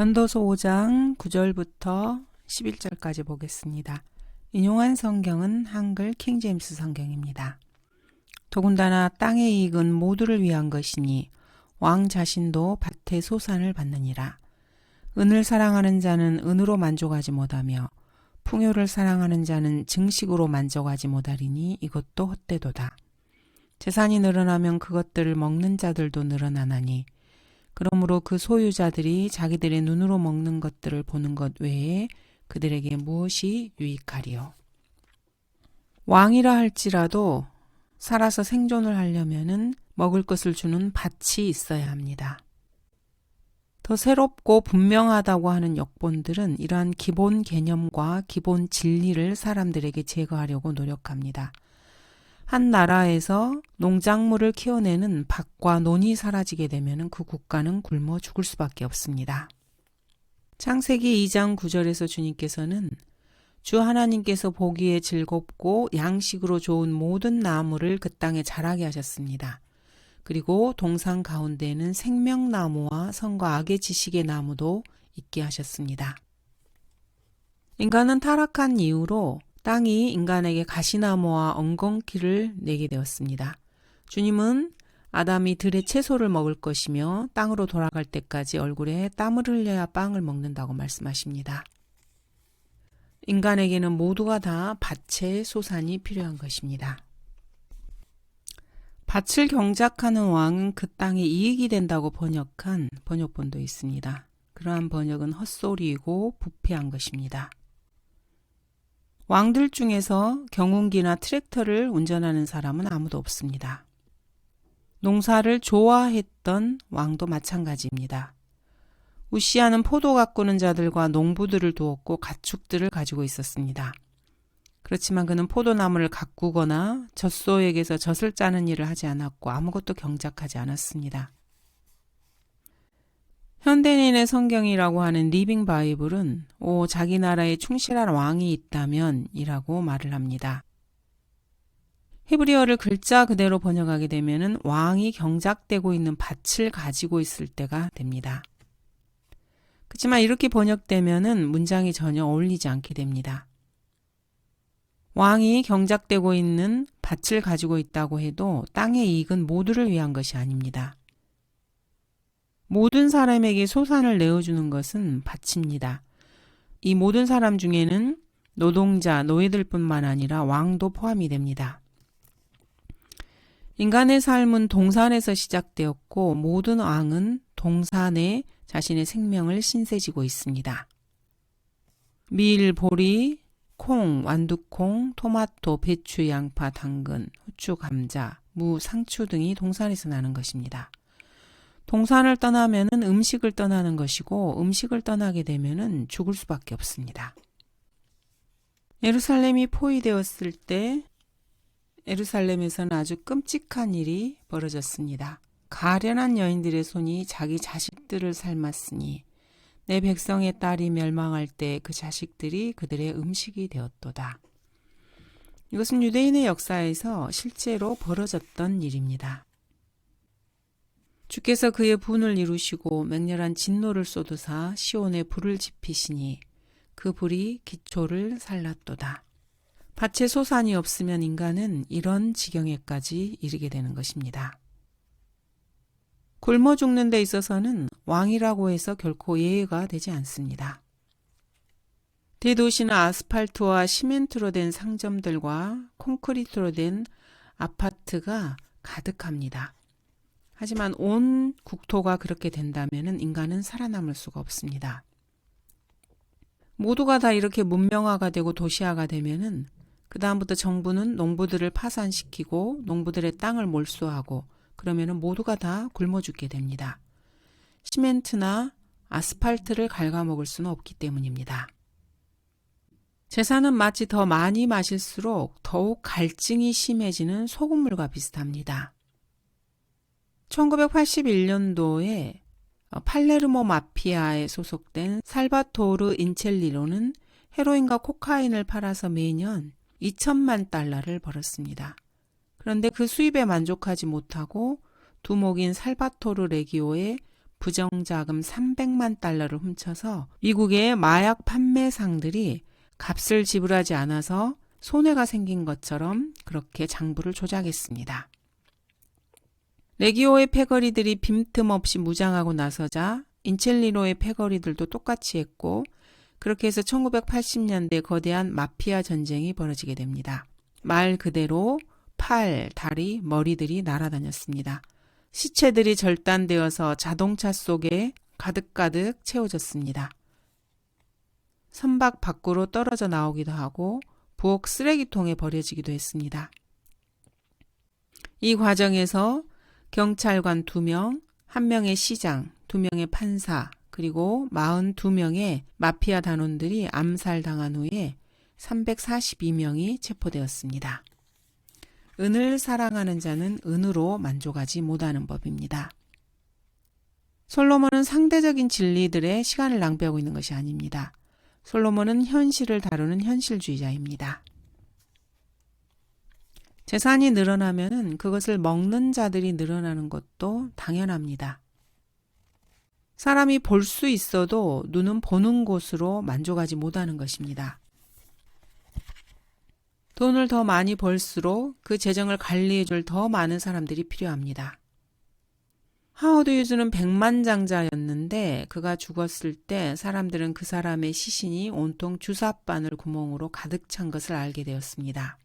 전도서 5장 9절부터 11절까지 보겠습니다. 인용한 성경은 한글 킹제임스 성경입니다. 더군다나 땅의 이익은 모두를 위한 것이니 왕 자신도 밭의 소산을 받느니라. 은을 사랑하는 자는 은으로 만족하지 못하며 풍요를 사랑하는 자는 증식으로 만족하지 못하리니 이것도 헛되도다. 재산이 늘어나면 그것들을 먹는 자들도 늘어나나니 그러므로 그 소유자들이 자기들의 눈으로 먹는 것들을 보는 것 외에 그들에게 무엇이 유익하리요. 왕이라 할지라도 살아서 생존을 하려면은 먹을 것을 주는 밭이 있어야 합니다. 더 새롭고 분명하다고 하는 역본들은 이러한 기본 개념과 기본 진리를 사람들에게 제거하려고 노력합니다. 한 나라에서 농작물을 키워내는 밭과 논이 사라지게 되면 그 국가는 굶어 죽을 수밖에 없습니다. 창세기 2장 9절에서 주님께서는 주 하나님께서 보기에 즐겁고 양식으로 좋은 모든 나무를 그 땅에 자라게 하셨습니다. 그리고 동산 가운데에는 생명나무와 선과 악의 지식의 나무도 있게 하셨습니다. 인간은 타락한 이후로 땅이 인간에게 가시나무와 엉겅퀴를 내게 되었습니다. 주님은 아담이 들의 채소를 먹을 것이며 땅으로 돌아갈 때까지 얼굴에 땀을 흘려야 빵을 먹는다고 말씀하십니다. 인간에게는 모두가 다 밭의 소산이 필요한 것입니다. 밭을 경작하는 왕은 그 땅에 이익이 된다고 번역한 번역본도 있습니다. 그러한 번역은 헛소리이고 부패한 것입니다. 왕들 중에서 경운기나 트랙터를 운전하는 사람은 아무도 없습니다. 농사를 좋아했던 왕도 마찬가지입니다. 우시아는 포도 가꾸는 자들과 농부들을 두었고 가축들을 가지고 있었습니다. 그렇지만 그는 포도나무를 가꾸거나 젖소에게서 젖을 짜는 일을 하지 않았고 아무것도 경작하지 않았습니다. 현대인의 성경이라고 하는 리빙 바이블은 오 자기 나라에 충실한 왕이 있다면 이라고 말을 합니다. 히브리어를 글자 그대로 번역하게 되면 왕이 경작되고 있는 밭을 가지고 있을 때가 됩니다. 그렇지만 이렇게 번역되면 문장이 전혀 어울리지 않게 됩니다. 왕이 경작되고 있는 밭을 가지고 있다고 해도 땅의 이익은 모두를 위한 것이 아닙니다. 모든 사람에게 소산을 내어주는 것은 밭입니다. 이 모든 사람 중에는 노동자, 노예들뿐만 아니라 왕도 포함이 됩니다. 인간의 삶은 동산에서 시작되었고 모든 왕은 동산에 자신의 생명을 신세지고 있습니다. 밀, 보리, 콩, 완두콩, 토마토, 배추, 양파, 당근, 후추, 감자, 무, 상추 등이 동산에서 나는 것입니다. 동산을 떠나면은 음식을 떠나는 것이고 음식을 떠나게 되면은 죽을 수밖에 없습니다. 예루살렘이 포위되었을 때 예루살렘에서는 아주 끔찍한 일이 벌어졌습니다. 가련한 여인들의 손이 자기 자식들을 삶았으니 내 백성의 딸이 멸망할 때 그 자식들이 그들의 음식이 되었도다. 이것은 유대인의 역사에서 실제로 벌어졌던 일입니다. 주께서 그의 분을 이루시고 맹렬한 진노를 쏟으사 시온에 불을 지피시니 그 불이 기초를 살랐도다. 밭에 소산이 없으면 인간은 이런 지경에까지 이르게 되는 것입니다. 굶어 죽는 데 있어서는 왕이라고 해서 결코 예외가 되지 않습니다. 대도시는 아스팔트와 시멘트로 된 상점들과 콘크리트로 된 아파트가 가득합니다. 하지만 온 국토가 그렇게 된다면 인간은 살아남을 수가 없습니다. 모두가 다 이렇게 문명화가 되고 도시화가 되면은 그다음부터 정부는 농부들을 파산시키고 농부들의 땅을 몰수하고 그러면은 모두가 다 굶어 죽게 됩니다. 시멘트나 아스팔트를 갉아먹을 수는 없기 때문입니다. 재산은 마치 더 많이 마실수록 더욱 갈증이 심해지는 소금물과 비슷합니다. 1981년도에 팔레르모 마피아에 소속된 살바토르 인첼리로는 헤로인과 코카인을 팔아서 매년 2천만 달러를 벌었습니다. 그런데 그 수입에 만족하지 못하고 두목인 살바토르 레기오의 부정자금 300만 달러를 훔쳐서 미국의 마약 판매상들이 값을 지불하지 않아서 손해가 생긴 것처럼 그렇게 장부를 조작했습니다. 레기오의 패거리들이 빈틈없이 무장하고 나서자 인첼리노의 패거리들도 똑같이 했고 그렇게 해서 1980년대 거대한 마피아 전쟁이 벌어지게 됩니다. 말 그대로 팔, 다리, 머리들이 날아다녔습니다. 시체들이 절단되어서 자동차 속에 가득가득 채워졌습니다. 선박 밖으로 떨어져 나오기도 하고 부엌 쓰레기통에 버려지기도 했습니다. 이 과정에서 경찰관 2명, 1명의 시장, 2명의 판사, 그리고 42명의 마피아 단원들이 암살당한 후에 342명이 체포되었습니다. 은을 사랑하는 자는 은으로 만족하지 못하는 법입니다. 솔로몬은 상대적인 진리들의 시간을 낭비하고 있는 것이 아닙니다. 솔로몬은 현실을 다루는 현실주의자입니다. 재산이 늘어나면 그것을 먹는 자들이 늘어나는 것도 당연합니다. 사람이 볼 수 있어도 눈은 보는 곳으로 만족하지 못하는 것입니다. 돈을 더 많이 벌수록 그 재정을 관리해줄 더 많은 사람들이 필요합니다. 하워드 유즈는 백만장자였는데 그가 죽었을 때 사람들은 그 사람의 시신이 온통 주사바늘 구멍으로 가득 찬 것을 알게 되었습니다.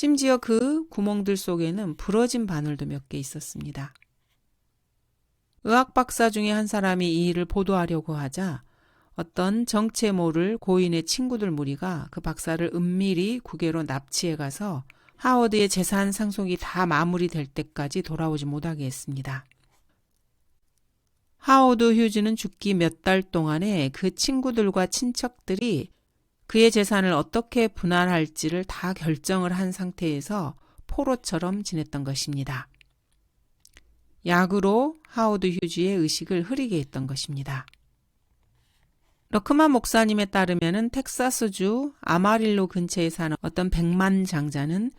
심지어 그 구멍들 속에는 부러진 바늘도 몇 개 있었습니다. 의학 박사 중에 한 사람이 이 일을 보도하려고 하자 어떤 정체 모를 고인의 친구들 무리가 그 박사를 은밀히 국외로 납치해 가서 하워드의 재산 상속이 다 마무리될 때까지 돌아오지 못하게 했습니다. 하워드 휴즈는 죽기 몇 달 동안에 그 친구들과 친척들이 그의 재산을 어떻게 분할할지를 다 결정을 한 상태에서 포로처럼 지냈던 것입니다. 약으로 하워드 휴즈의 의식을 흐리게 했던 것입니다. 러크만 목사님에 따르면 텍사스주 아마릴로 근처에 사는 어떤 백만 장자는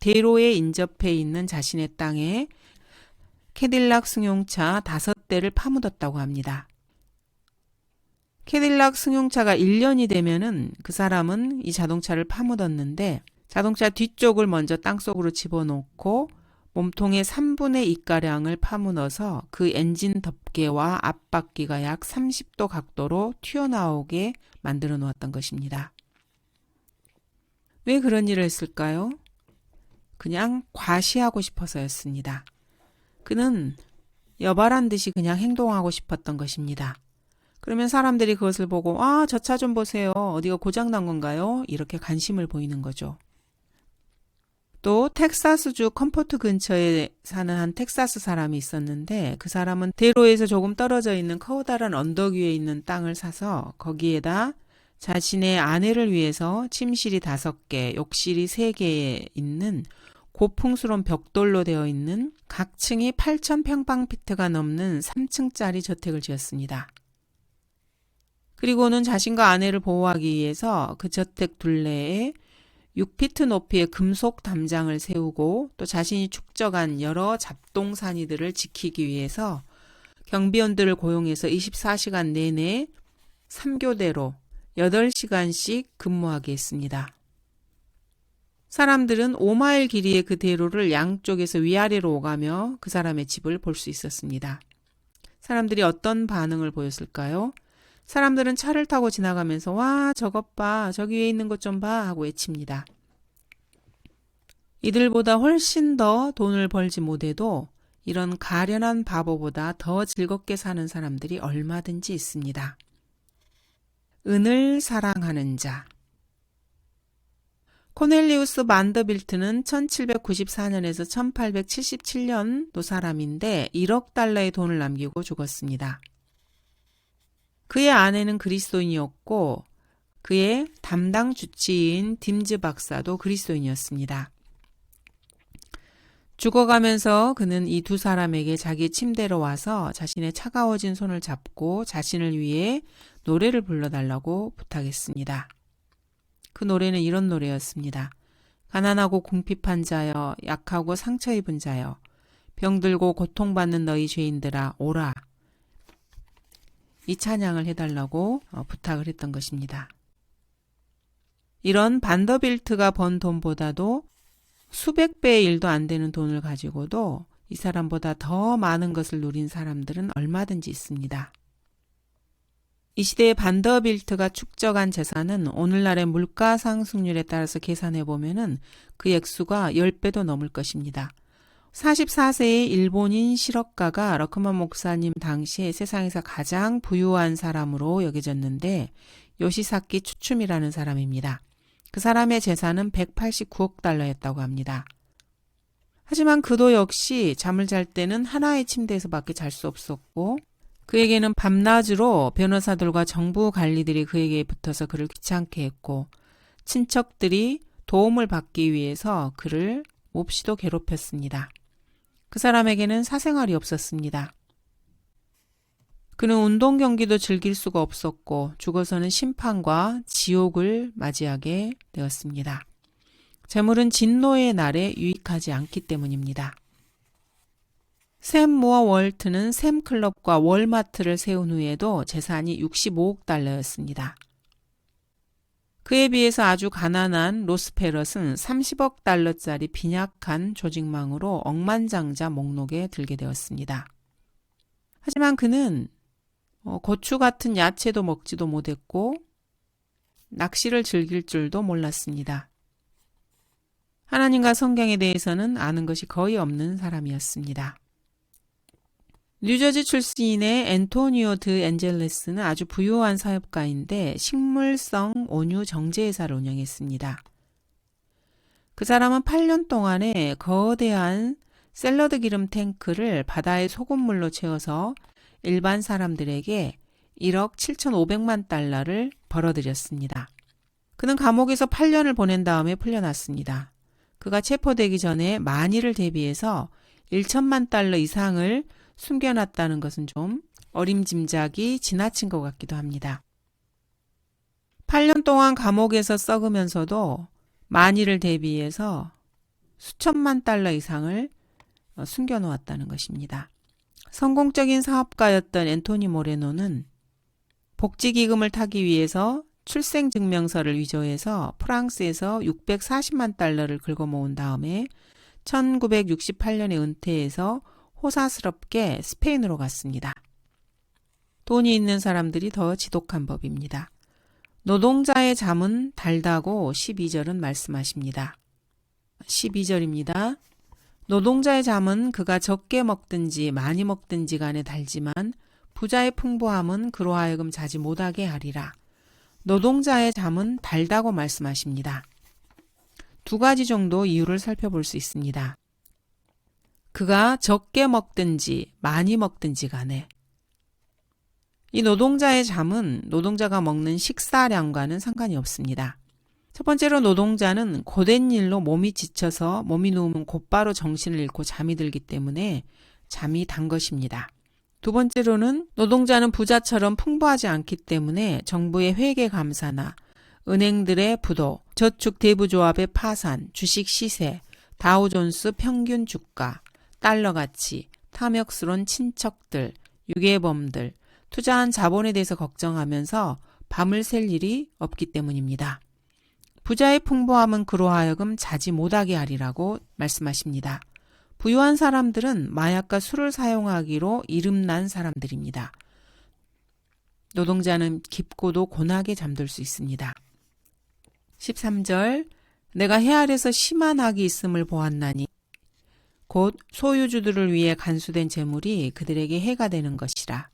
대로에 인접해 있는 자신의 땅에 캐딜락 승용차 다섯 대를 파묻었다고 합니다. 캐딜락 승용차가 1년이 되면은 그 사람은 이 자동차를 파묻었는데 자동차 뒤쪽을 먼저 땅속으로 집어넣고 몸통의 3분의 2가량을 파묻어서 그 엔진 덮개와 앞바퀴가 약 30도 각도로 튀어나오게 만들어 놓았던 것입니다. 왜 그런 일을 했을까요? 그냥 과시하고 싶어서였습니다. 그는 여발한 듯이 그냥 행동하고 싶었던 것입니다. 그러면 사람들이 그것을 보고, 아, 저 차 좀 보세요. 어디가 고장 난 건가요? 이렇게 관심을 보이는 거죠. 또 텍사스주 컴포트 근처에 사는 한 텍사스 사람이 있었는데 그 사람은 대로에서 조금 떨어져 있는 커다란 언덕 위에 있는 땅을 사서 거기에다 자신의 아내를 위해서 침실이 다섯 개, 욕실이 세 개에 있는 고풍스러운 벽돌로 되어 있는 각 층이 8,000평방피트가 넘는 3층짜리 저택을 지었습니다. 그리고는 자신과 아내를 보호하기 위해서 그 저택 둘레에 6피트 높이의 금속 담장을 세우고 또 자신이 축적한 여러 잡동사니들을 지키기 위해서 경비원들을 고용해서 24시간 내내 3교대로 8시간씩 근무하게 했습니다. 사람들은 5마일 길이의 그 대로를 양쪽에서 위아래로 오가며 그 사람의 집을 볼 수 있었습니다. 사람들이 어떤 반응을 보였을까요? 사람들은 차를 타고 지나가면서 와 저것 봐 저기 위에 있는 것 좀 봐 하고 외칩니다. 이들보다 훨씬 더 돈을 벌지 못해도 이런 가련한 바보보다 더 즐겁게 사는 사람들이 얼마든지 있습니다. 은을 사랑하는 자 코넬리우스 만더빌트는 1794년에서 1877년도 사람인데 1억 달러의 돈을 남기고 죽었습니다. 그의 아내는 그리스도인이었고 그의 담당 주치인 딤즈 박사도 그리스도인이었습니다. 죽어가면서 그는 이 두 사람에게 자기 침대로 와서 자신의 차가워진 손을 잡고 자신을 위해 노래를 불러달라고 부탁했습니다. 그 노래는 이런 노래였습니다. 가난하고 궁핍한 자여, 약하고 상처 입은 자여, 병들고 고통받는 너희 죄인들아 오라. 이 찬양을 해달라고 어, 부탁을 했던 것입니다. 이런 반더빌트가 번 돈보다도 수백 배의 일도 안 되는 돈을 가지고도 이 사람보다 더 많은 것을 누린 사람들은 얼마든지 있습니다. 이 시대의 반더빌트가 축적한 재산은 오늘날의 물가 상승률에 따라서 계산해 보면은 그 액수가 10배도 넘을 것입니다. 44세의 일본인 실업가가 러크만 목사님 당시에 세상에서 가장 부유한 사람으로 여겨졌는데 요시사키 추춤이라는 사람입니다. 그 사람의 재산은 189억 달러였다고 합니다. 하지만 그도 역시 잠을 잘 때는 하나의 침대에서밖에 잘 수 없었고 그에게는 밤낮으로 변호사들과 정부 관리들이 그에게 붙어서 그를 귀찮게 했고 친척들이 도움을 받기 위해서 그를 몹시도 괴롭혔습니다. 그 사람에게는 사생활이 없었습니다. 그는 운동 경기도 즐길 수가 없었고 죽어서는 심판과 지옥을 맞이하게 되었습니다. 재물은 진노의 날에 유익하지 않기 때문입니다. 샘 모어 월트는 샘 클럽과 월마트를 세운 후에도 재산이 65억 달러였습니다. 그에 비해서 아주 가난한 로스페럿은 30억 달러짜리 빈약한 조직망으로 억만장자 목록에 들게 되었습니다. 하지만 그는 어, 고추 같은 야채도 먹지도 못했고 낚시를 즐길 줄도 몰랐습니다. 하나님과 성경에 대해서는 아는 것이 거의 없는 사람이었습니다. 뉴저지 출신의 앤토니오 드 엔젤레스는 아주 부유한 사업가인데 식물성 온유 정제회사를 운영했습니다. 그 사람은 8년 동안에 거대한 샐러드 기름 탱크를 바다의 소금물로 채워서 일반 사람들에게 1억 7,500만 달러를 벌어들였습니다. 그는 감옥에서 8년을 보낸 다음에 풀려났습니다. 그가 체포되기 전에 만일을 대비해서 1천만 달러 이상을 숨겨놨다는 것은 좀 어림짐작이 지나친 것 같기도 합니다. 8년 동안 감옥에서 썩으면서도 만일을 대비해서 수천만 달러 이상을 어, 숨겨놓았다는 것입니다. 성공적인 사업가였던 앤토니 모레노는 복지기금을 타기 위해서 출생증명서를 위조해서 프랑스에서 640만 달러를 긁어 모은 다음에 1968년에 은퇴해서 호사스럽게 스페인으로 갔습니다. 돈이 있는 사람들이 더 지독한 법입니다. 노동자의 잠은 달다고 12절은 말씀하십니다. 12절입니다. 노동자의 잠은 그가 적게 먹든지 많이 먹든지 간에 달지만 부자의 풍부함은 그로 하여금 자지 못하게 하리라. 노동자의 잠은 달다고 말씀하십니다. 두 가지 정도 이유를 살펴볼 수 있습니다. 그가 적게 먹든지 많이 먹든지 간에 이 노동자의 잠은 노동자가 먹는 식사량과는 상관이 없습니다. 첫 번째로 노동자는 고된 일로 몸이 지쳐서 몸이 누우면 곧바로 정신을 잃고 잠이 들기 때문에 잠이 단 것입니다. 두 번째로는 노동자는 부자처럼 풍부하지 않기 때문에 정부의 회계 감사나 은행들의 부도, 저축 대부조합의 파산, 주식 시세, 다우존스 평균 주가, 달러 가치, 탐욕스러운 친척들, 유괴범들, 투자한 자본에 대해서 걱정하면서 밤을 샐 일이 없기 때문입니다. 부자의 풍부함은 그로 하여금 자지 못하게 하리라고 말씀하십니다. 부유한 사람들은 마약과 술을 사용하기로 이름난 사람들입니다. 노동자는 깊고도 고나게 잠들 수 있습니다. 13절 내가 해 아래서 심한 악이 있음을 보았나니 곧 소유주들을 위해 간수된 재물이 그들에게 해가 되는 것이라.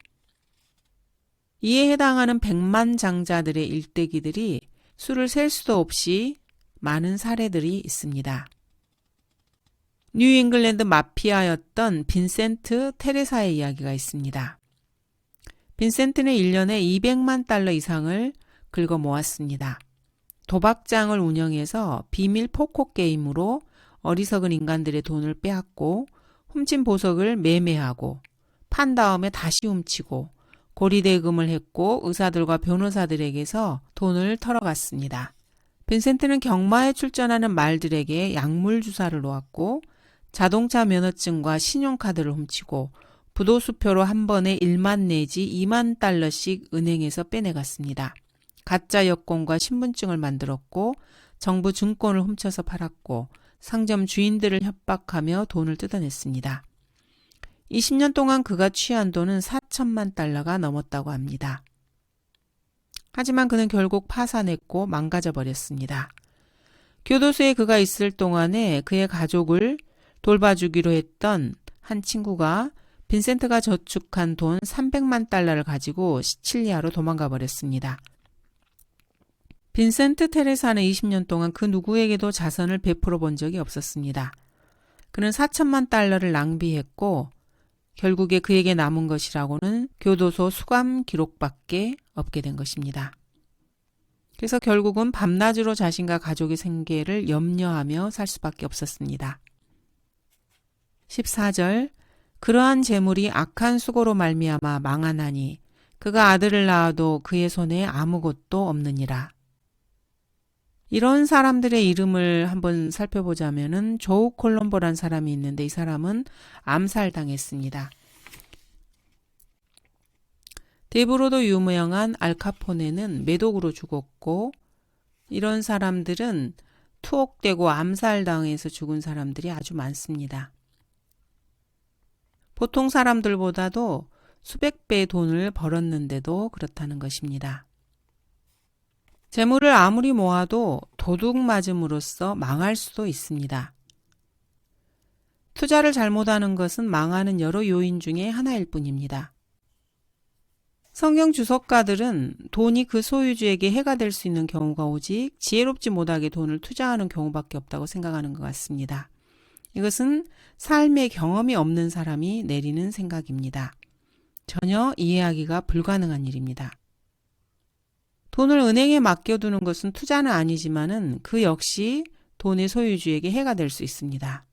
이에 해당하는 백만 장자들의 일대기들이 술을 셀 수도 없이 많은 사례들이 있습니다. 뉴 잉글랜드 마피아였던 빈센트 테레사의 이야기가 있습니다. 빈센트는 1년에 200만 달러 이상을 긁어 모았습니다. 도박장을 운영해서 비밀 포커 게임으로 어리석은 인간들의 돈을 빼앗고 훔친 보석을 매매하고 판 다음에 다시 훔치고 고리대금을 했고 의사들과 변호사들에게서 돈을 털어갔습니다. 빈센트는 경마에 출전하는 말들에게 약물 주사를 놓았고 자동차 면허증과 신용카드를 훔치고 부도수표로 한 번에 1만 내지 2만 달러씩 은행에서 빼내갔습니다. 가짜 여권과 신분증을 만들었고 정부 증권을 훔쳐서 팔았고 상점 주인들을 협박하며 돈을 뜯어냈습니다. 20년 동안 그가 취한 돈은 4천만 달러가 넘었다고 합니다. 하지만 그는 결국 파산했고 망가져 버렸습니다. 교도소에 그가 있을 동안에 그의 가족을 돌봐주기로 했던 한 친구가 빈센트가 저축한 돈 300만 달러를 가지고 시칠리아로 도망가 버렸습니다. 빈센트 테레사는 20년 동안 그 누구에게도 자선을 베풀어 본 적이 없었습니다. 그는 4천만 달러를 낭비했고 결국에 그에게 남은 것이라고는 교도소 수감 기록밖에 없게 된 것입니다. 그래서 결국은 밤낮으로 자신과 가족의 생계를 염려하며 살 수밖에 없었습니다. 14절 그러한 재물이 악한 수고로 말미암아 망하나니 그가 아들을 낳아도 그의 손에 아무것도 없느니라. 이런 사람들의 이름을 한번 살펴보자면은 조우 콜롬보란 사람이 있는데 이 사람은 암살당했습니다. 데브로도 유명한 알카포네는 매독으로 죽었고 이런 사람들은 투옥되고 암살당해서 죽은 사람들이 아주 많습니다. 보통 사람들보다도 수백 배의 돈을 벌었는데도 그렇다는 것입니다. 재물을 아무리 모아도 도둑 맞음으로써 망할 수도 있습니다. 투자를 잘못하는 것은 망하는 여러 요인 중에 하나일 뿐입니다. 성경 주석가들은 돈이 그 소유주에게 해가 될 수 있는 경우가 오직 지혜롭지 못하게 돈을 투자하는 경우밖에 없다고 생각하는 것 같습니다. 이것은 삶의 경험이 없는 사람이 내리는 생각입니다. 전혀 이해하기가 불가능한 일입니다. 돈을 은행에 맡겨두는 것은 투자는 아니지만은 그 역시 돈의 소유주에게 해가 될 수 있습니다.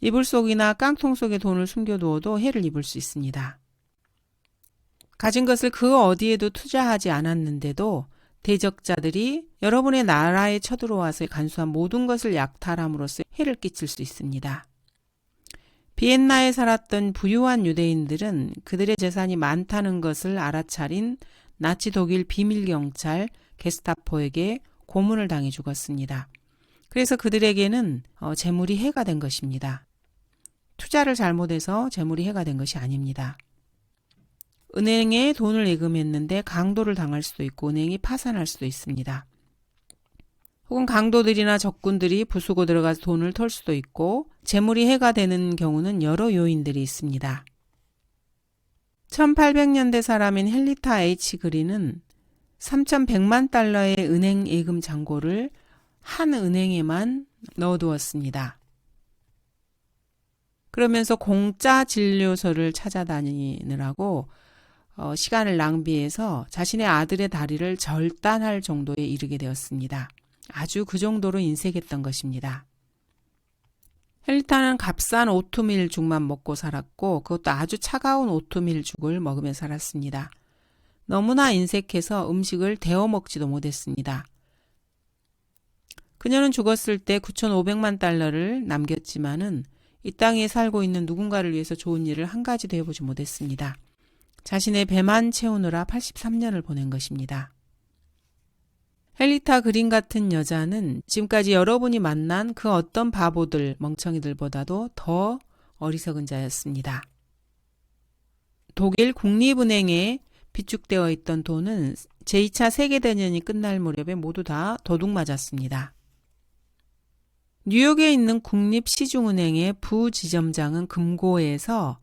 이불 속이나 깡통 속에 돈을 숨겨두어도 해를 입을 수 있습니다. 가진 것을 그 어디에도 투자하지 않았는데도 대적자들이 여러분의 나라에 쳐들어와서 간수한 모든 것을 약탈함으로써 해를 끼칠 수 있습니다. 비엔나에 살았던 부유한 유대인들은 그들의 재산이 많다는 것을 알아차린 나치 독일 비밀경찰 게스타포에게 고문을 당해 죽었습니다. 그래서 그들에게는 어, 재물이 해가 된 것입니다. 투자를 잘못해서 재물이 해가 된 것이 아닙니다. 은행에 돈을 예금했는데 강도를 당할 수도 있고 은행이 파산할 수도 있습니다. 혹은 강도들이나 적군들이 부수고 들어가서 돈을 털 수도 있고 재물이 해가 되는 경우는 여러 요인들이 있습니다. 1800년대 사람인 헬리타 H 그린은 3100만 달러의 은행 예금 잔고를 한 은행에만 넣어두었습니다. 그러면서 공짜 진료소를 찾아다니느라고 어, 시간을 낭비해서 자신의 아들의 다리를 절단할 정도에 이르게 되었습니다. 아주 그 정도로 인색했던 것입니다. 헬리타는 값싼 오트밀 죽만 먹고 살았고 그것도 아주 차가운 오트밀 죽을 먹으며 살았습니다. 너무나 인색해서 음식을 데워 먹지도 못했습니다. 그녀는 죽었을 때 9,500만 달러를 남겼지만은 이 땅에 살고 있는 누군가를 위해서 좋은 일을 한 가지도 해보지 못했습니다. 자신의 배만 채우느라 83년을 보낸 것입니다. 헬리타 그린 같은 여자는 지금까지 여러분이 만난 그 어떤 바보들, 멍청이들보다도 더 어리석은 자였습니다. 독일 국립은행에 비축되어 있던 돈은 제2차 세계대전이 끝날 무렵에 모두 다 도둑 맞았습니다. 뉴욕에 있는 국립시중은행의 부지점장은 금고에서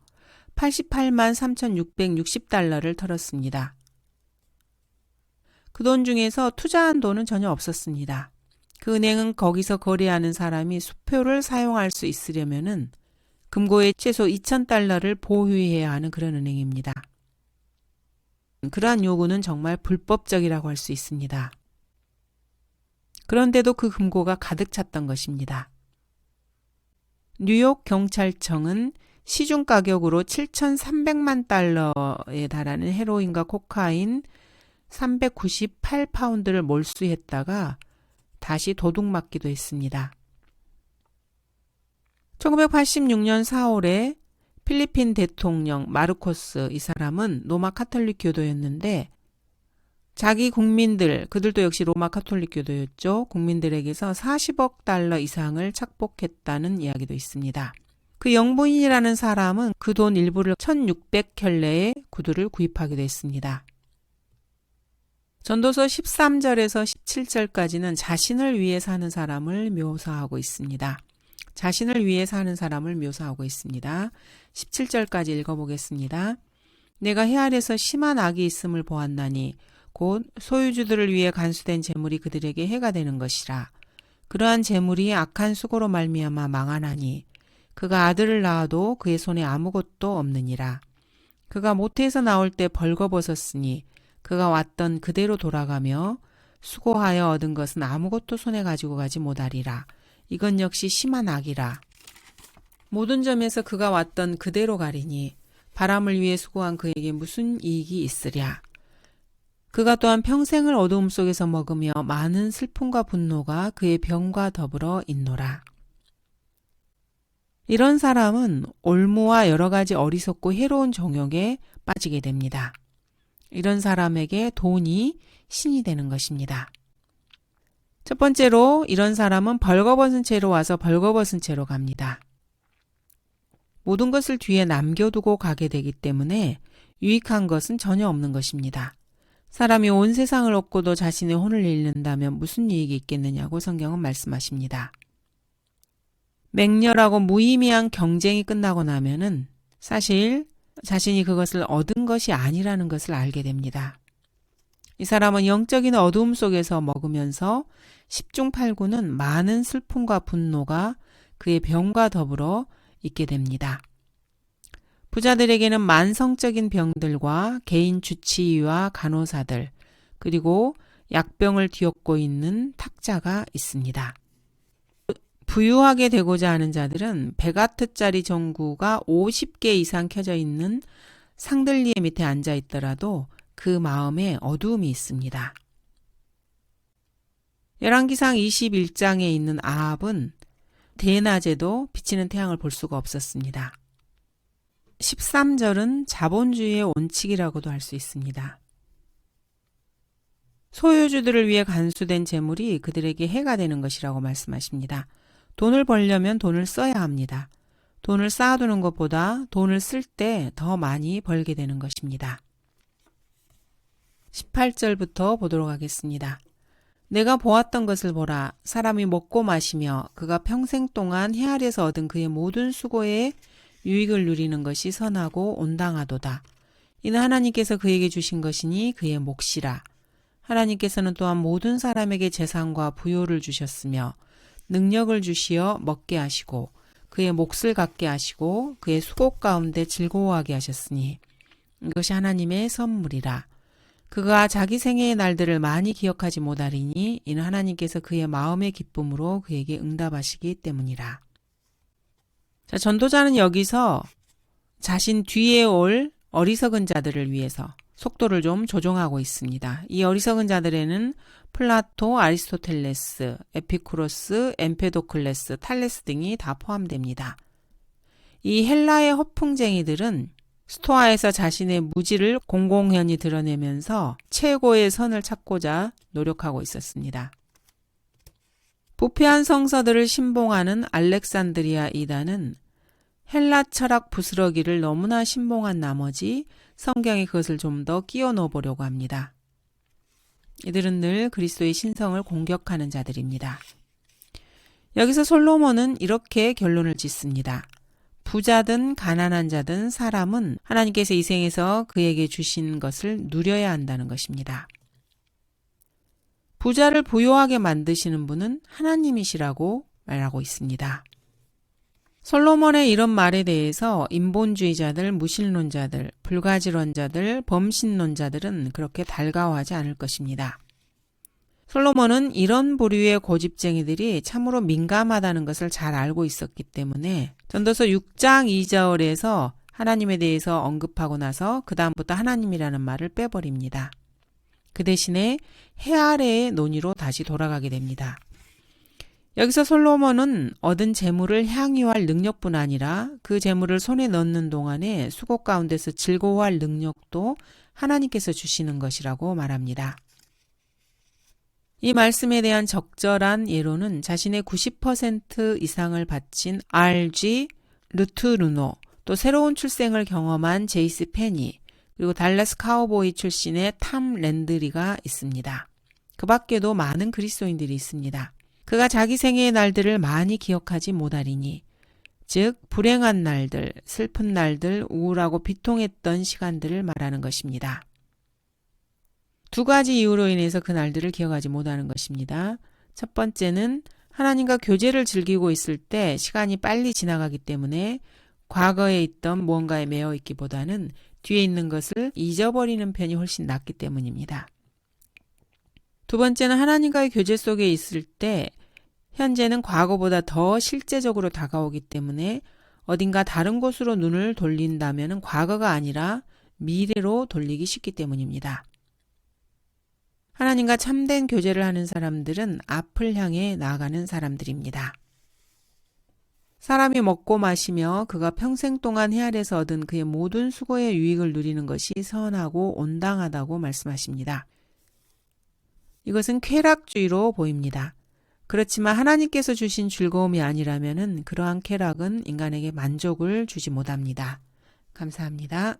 88만 3,660달러를 털었습니다. 그 돈 중에서 투자한 돈은 전혀 없었습니다. 그 은행은 거기서 거래하는 사람이 수표를 사용할 수 있으려면은 금고에 최소 2,000달러를 보유해야 하는 그런 은행입니다. 그러한 요구는 정말 불법적이라고 할 수 있습니다. 그런데도 그 금고가 가득 찼던 것입니다. 뉴욕 경찰청은 시중 가격으로 7,300만 달러에 달하는 헤로인과 코카인 398파운드를 몰수했다가 다시 도둑 맞기도 했습니다. 1986년 4월에 필리핀 대통령 마르코스 이 사람은 로마 카톨릭 교도였는데 자기 국민들, 그들도 역시 로마 카톨릭 교도였죠. 국민들에게서 40억 달러 이상을 착복했다는 이야기도 있습니다. 그 영부인이라는 사람은 그 돈 일부를 1600켤레의 구두를 구입하기도 했습니다. 전도서 13절에서 17절까지는 자신을 위해 사는 사람을 묘사하고 있습니다. 자신을 위해 사는 사람을 묘사하고 있습니다. 17절까지 읽어보겠습니다. 내가 해 아래서 심한 악이 있음을 보았나니 곧 소유주들을 위해 간수된 재물이 그들에게 해가 되는 것이라. 그러한 재물이 악한 수고로 말미암아 망하나니 그가 아들을 낳아도 그의 손에 아무것도 없느니라. 그가 모태에서 나올 때 벌거벗었으니 그가 왔던 그대로 돌아가며 수고하여 얻은 것은 아무것도 손에 가지고 가지 못하리라. 이건 역시 심한 악이라. 모든 점에서 그가 왔던 그대로 가리니 바람을 위해 수고한 그에게 무슨 이익이 있으랴. 그가 또한 평생을 어두움 속에서 먹으며 많은 슬픔과 분노가 그의 병과 더불어 있노라. 이런 사람은 올무와 여러 가지 어리석고 해로운 정욕에 빠지게 됩니다. 이런 사람에게 돈이 신이 되는 것입니다. 첫 번째로 이런 사람은 벌거벗은 채로 와서 벌거벗은 채로 갑니다. 모든 것을 뒤에 남겨두고 가게 되기 때문에 유익한 것은 전혀 없는 것입니다. 사람이 온 세상을 얻고도 자신의 혼을 잃는다면 무슨 이익이 있겠느냐고 성경은 말씀하십니다. 맹렬하고 무의미한 경쟁이 끝나고 나면은 사실 자신이 그것을 얻은 것이 아니라는 것을 알게 됩니다. 이 사람은 영적인 어두움 속에서 먹으면서 10중 8구는 많은 슬픔과 분노가 그의 병과 더불어 있게 됩니다. 부자들에게는 만성적인 병들과 개인 주치의와 간호사들, 그리고 약병을 뒤엎고 있는 탁자가 있습니다. 부유하게 되고자 하는 자들은 100와트짜리 전구가 50개 이상 켜져 있는 상들리에 밑에 앉아 있더라도 그 마음에 어두움이 있습니다. 열왕기상 21장에 있는 아합은 대낮에도 비치는 태양을 볼 수가 없었습니다. 13절은 자본주의의 원칙이라고도 할 수 있습니다. 소유주들을 위해 간수된 재물이 그들에게 해가 되는 것이라고 말씀하십니다. 돈을 벌려면 돈을 써야 합니다. 돈을 쌓아두는 것보다 돈을 쓸 때 더 많이 벌게 되는 것입니다. 18절부터 보도록 하겠습니다. 내가 보았던 것을 보라. 사람이 먹고 마시며 그가 평생 동안 해 아래서 얻은 그의 모든 수고에 유익을 누리는 것이 선하고 온당하도다. 이는 하나님께서 그에게 주신 것이니 그의 몫이라. 하나님께서는 또한 모든 사람에게 재산과 부요를 주셨으며 능력을 주시어 먹게 하시고 그의 몫을 갖게 하시고 그의 수고 가운데 즐거워하게 하셨으니 이것이 하나님의 선물이라. 그가 자기 생애의 날들을 많이 기억하지 못하리니 이는 하나님께서 그의 마음의 기쁨으로 그에게 응답하시기 때문이라. 자, 전도자는 여기서 자신 뒤에 올 어리석은 자들을 위해서 속도를 좀 조정하고 있습니다. 이 어리석은 자들에는 플라토, 아리스토텔레스, 에피쿠로스, 엠페도클레스, 탈레스 등이 다 포함됩니다. 이 헬라의 허풍쟁이들은 스토아에서 자신의 무지를 공공연히 드러내면서 최고의 선을 찾고자 노력하고 있었습니다. 부패한 성서들을 신봉하는 알렉산드리아 이단은 헬라 철학 부스러기를 너무나 신봉한 나머지 성경에 그것을 좀 더 끼워 넣어 보려고 합니다. 이들은 늘 그리스도의 신성을 공격하는 자들입니다. 여기서 솔로몬은 이렇게 결론을 짓습니다. 부자든 가난한 자든 사람은 하나님께서 이 생에서 그에게 주신 것을 누려야 한다는 것입니다. 부자를 부요하게 만드시는 분은 하나님이시라고 말하고 있습니다. 솔로몬의 이런 말에 대해서 인본주의자들, 무신론자들, 불가지론자들, 범신론자들은 그렇게 달가워하지 않을 것입니다. 솔로몬은 이런 부류의 고집쟁이들이 참으로 민감하다는 것을 잘 알고 있었기 때문에 전도서 6장 2절에서 하나님에 대해서 언급하고 나서 그 다음부터 하나님이라는 말을 빼버립니다. 그 대신에 해 아래의 논의로 다시 돌아가게 됩니다. 여기서 솔로몬은 얻은 재물을 향유할 능력뿐 아니라 그 재물을 손에 넣는 동안에 수고 가운데서 즐거워할 능력도 하나님께서 주시는 것이라고 말합니다. 이 말씀에 대한 적절한 예로는 자신의 90% 이상을 바친 RG 루트루노, 또 새로운 출생을 경험한 제이스 페니, 그리고 달라스 카우보이 출신의 탐 랜드리가 있습니다. 그 밖에도 많은 그리스도인들이 있습니다. 그가 자기 생애의 날들을 많이 기억하지 못하리니, 즉, 불행한 날들, 슬픈 날들, 우울하고 비통했던 시간들을 말하는 것입니다. 두 가지 이유로 인해서 그 날들을 기억하지 못하는 것입니다. 첫 번째는 하나님과 교제를 즐기고 있을 때 시간이 빨리 지나가기 때문에 과거에 있던 무언가에 매여 있기보다는 뒤에 있는 것을 잊어버리는 편이 훨씬 낫기 때문입니다. 두 번째는 하나님과의 교제 속에 있을 때 현재는 과거보다 더 실제적으로 다가오기 때문에 어딘가 다른 곳으로 눈을 돌린다면 과거가 아니라 미래로 돌리기 쉽기 때문입니다. 하나님과 참된 교제를 하는 사람들은 앞을 향해 나아가는 사람들입니다. 사람이 먹고 마시며 그가 평생 동안 헤아려서 얻은 그의 모든 수고의 유익을 누리는 것이 선하고 온당하다고 말씀하십니다. 이것은 쾌락주의로 보입니다. 그렇지만 하나님께서 주신 즐거움이 아니라면 그러한 쾌락은 인간에게 만족을 주지 못합니다. 감사합니다.